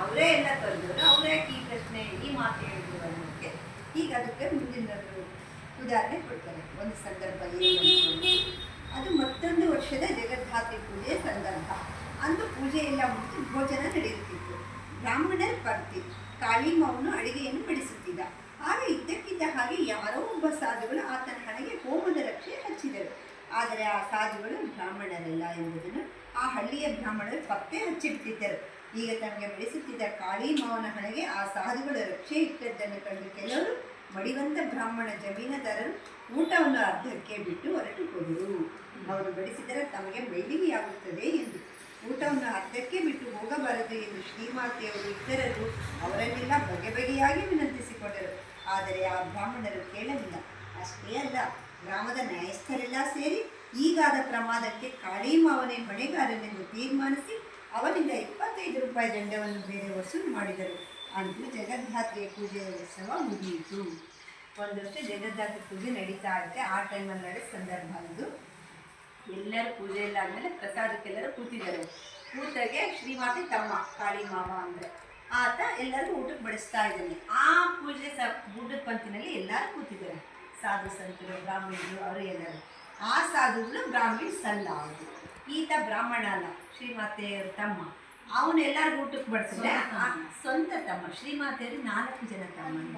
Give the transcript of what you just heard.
ಅವರೇ ಎಲ್ಲ ತಂದವರು, ಅವರೇ ಈ ಪ್ರಶ್ನೆ, ಈ ಮಾತು ಹೇಳಿದ್ರು ಅನ್ನೋಕ್ಕೆ ಈಗ ಅದಕ್ಕೆ ಮುಂದಿನದು ಉದಾಹರಣೆ ಕೊಡ್ತಾರೆ. ಒಂದು ಸಂದರ್ಭ ಅದು ಮತ್ತೊಂದು ವರ್ಷದ ಜಗದ್ಧಾತ್ರಿ ಪೂಜೆಯ ಸಂದರ್ಭ. ಅಂದು ಪೂಜೆ ಎಲ್ಲ ಮುಗಿದು ಭೋಜನ ನಡೆಯುತ್ತಿತ್ತು. ಬ್ರಾಹ್ಮಣರ ಪರ್ತಿ ಕಾಳಿ ಮಾವನು ಅಡಿಗೆಯನ್ನು ಬಡಿಸುತ್ತಿದ್ದ. ಆಗ ಇದ್ದಕ್ಕಿದ್ದ ಹಾಗೆ ಯಾರೋ ಒಬ್ಬ ಸಾಧುಗಳು ಆತನ ಹಣೆಗೆ ಹೋಮದ ರಕ್ಷೆ ಹಚ್ಚಿದರು. ಆದರೆ ಆ ಸಾಧುಗಳು ಬ್ರಾಹ್ಮಣರಲ್ಲ ಎಂಬುದನ್ನು ಆ ಹಳ್ಳಿಯ ಬ್ರಾಹ್ಮಣರು ಪತ್ತೆ ಹಚ್ಚಿಡ್ತಿದ್ದರು. ಈಗ ತಮಗೆ ಬೆಳೆಸುತ್ತಿದ್ದ ಕಾಳಿ ಮಾವನ ಹಣೆಗೆ ಆ ಸಾಧುಗಳ ರಕ್ಷೆ ಇಟ್ಟದ್ದನ್ನು ಕಂಡು ಕೆಲವರು ಮಡಿವಂತ ಬ್ರಾಹ್ಮಣ ಜಮೀನದಾರರು ಊಟವನ್ನು ಅರ್ಧಕ್ಕೆ ಬಿಟ್ಟು ಹೊರಟು ಹೋದರು ಅವರು ಬಡಿಸಿದರೆ ತಮಗೆ ಮೈಲಿಗೆಯಾಗುತ್ತದೆ ಎಂದು. ಊಟವನ್ನು ಅರ್ಧಕ್ಕೆ ಬಿಟ್ಟು ಹೋಗಬಾರದು ಎಂದು ಶ್ರೀಮಾತೆಯವರು ಇತರರು ಅವರನ್ನೆಲ್ಲ ಬಗೆ ಬಗೆಯಾಗಿ ವಿನಂತಿಸಿಕೊಂಡರು. ಆದರೆ ಆ ಬ್ರಾಹ್ಮಣರು ಕೇಳಲಿಲ್ಲ. ಅಷ್ಟೇ ಅಲ್ಲ ಗ್ರಾಮದ ನ್ಯಾಯಸ್ಥರೆಲ್ಲ ಸೇರಿ ಈಗಾದ ಪ್ರಮಾದಕ್ಕೆ ಕಾಳಿಮಾವನೇ ಹೊಣೆಗಾರನೆಂದು ತೀರ್ಮಾನಿಸಿ ಅವನಿಂದ ಇಪ್ಪತ್ತೈದು ರೂಪಾಯಿ ದಂಡವನ್ನು ಬೇರೆ ವಸೂಲು ಮಾಡಿದರು. ಅಂದು ಜಗದ್ಧಾತ್ರಿಯ ಪೂಜೆಯ ಉತ್ಸವ ಮುಗಿಯಿತು. ಒಂದು ವರ್ಷ ಜಗದ್ಧಾತ್ರಿ ಪೂಜೆ ನಡೀತಾ ಇದೆ ಆ ಟೈಮಲ್ಲಿ ನಡೆದ ಸಂದರ್ಭ ಇದು ಎಲ್ಲರೂ ಪೂಜೆ ಎಲ್ಲ ಆದಮೇಲೆ ಪ್ರಸಾದಕ್ಕೆಲ್ಲರೂ ಕೂತಿದ್ದಾರೆ. ಕೂತಾಗೆ ಶ್ರೀಮಾತೆ ತಮ್ಮ, ಕಾಳಿ ಮಾವ ಅಂದರೆ. ಆತ ಎಲ್ಲರಿಗೂ ಊಟಕ್ಕೆ ಬಡಿಸ್ತಾ ಇದ್ದಾನೆ. ಆ ಪೂಜೆ ಸ, ಊಟದ ಪಂಕ್ತಿನಲ್ಲಿ ಎಲ್ಲರೂ ಕೂತಿದ್ದಾರೆ. ಸಾಧು ಸಂತರು ಬ್ರಾಹ್ಮಣರು ಅವರು ಎಲ್ಲರೂ. ಆ ಸಾಧುಗಳು ಬ್ರಾಹ್ಮಣ ಸಲ್ಲ ಅವರು. ಈತ ಬ್ರಾಹ್ಮಣ ಅಲ್ಲ ಶ್ರೀಮಾತೆಯವ್ರ ತಮ್ಮ. ಅವನು ಎಲ್ಲರಿಗೂ ಊಟಕ್ಕೆ ಬಡಿಸಿದ್ರೆ ಸ್ವಂತ ತಮ್ಮ. ಶ್ರೀಮಾತೆಯವರು ನಾಲ್ಕು ಜನ ತಮ್ಮ.